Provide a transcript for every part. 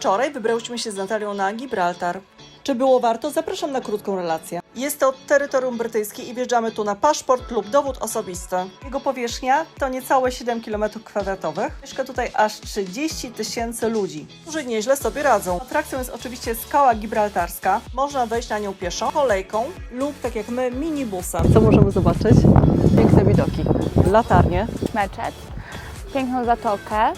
Wczoraj wybrałyśmy się z Natalią na Gibraltar. Czy było warto? Zapraszam na krótką relację. Jest to terytorium brytyjskie i wjeżdżamy tu na paszport lub dowód osobisty. Jego powierzchnia to niecałe 7 km2. Mieszka tutaj aż 30 tysięcy ludzi, którzy nieźle sobie radzą. Atrakcją jest oczywiście skała gibraltarska. Można wejść na nią pieszo, kolejką lub tak jak my minibusem. Co możemy zobaczyć? Piękne widoki. Latarnie. meczet, piękną zatokę,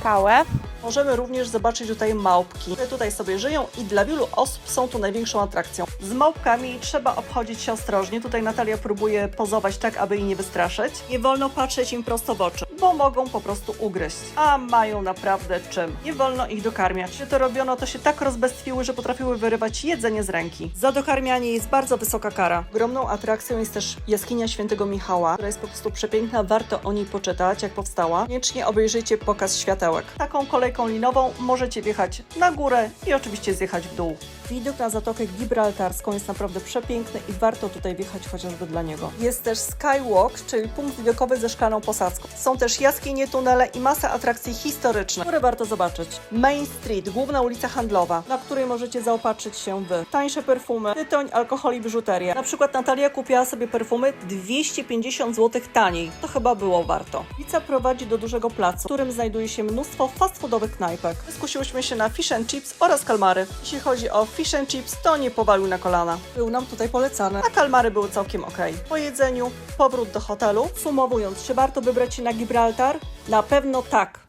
skałę. Możemy również zobaczyć tutaj małpki, które tutaj sobie żyją i dla wielu osób są tu największą atrakcją. Z małpkami trzeba obchodzić się ostrożnie. Tutaj Natalia próbuje pozować tak, aby jej nie wystraszyć. Nie wolno patrzeć im prosto w oczy, bo mogą po prostu ugryźć. A mają naprawdę czym. Nie wolno ich dokarmiać. Gdy to robiono, to się tak rozbestwiły, że potrafiły wyrywać jedzenie z ręki. Za dokarmianie jest bardzo wysoka kara. Ogromną atrakcją jest też jaskinia świętego Michała, która jest po prostu przepiękna. Warto o niej poczytać, jak powstała. Koniecznie obejrzyjcie pokaz światełek. Taką linową możecie wjechać na górę i oczywiście zjechać w dół. Widok na Zatokę Gibraltarską jest naprawdę przepiękny i warto tutaj wjechać chociażby dla niego. Jest też Skywalk, czyli punkt widokowy ze szklaną posadzką. Są też jaskinie, tunele i masa atrakcji historycznych, które warto zobaczyć. Main Street, główna ulica handlowa, na której możecie zaopatrzyć się w tańsze perfumy, tytoń, alkohol i biżuterię. Na przykład Natalia kupiła sobie perfumy 250 zł taniej. To chyba było warto. Ulica prowadzi do dużego placu, w którym znajduje się mnóstwo fast foodowych knajpek. Skusiłyśmy się na fish and chips oraz kalmary. Jeśli chodzi o fish and chips, to nie powalił na kolana. Był nam tutaj polecany, a kalmary były całkiem ok. Po jedzeniu, powrót do hotelu. Sumowując, czy warto wybrać się na Gibraltar? Na pewno tak.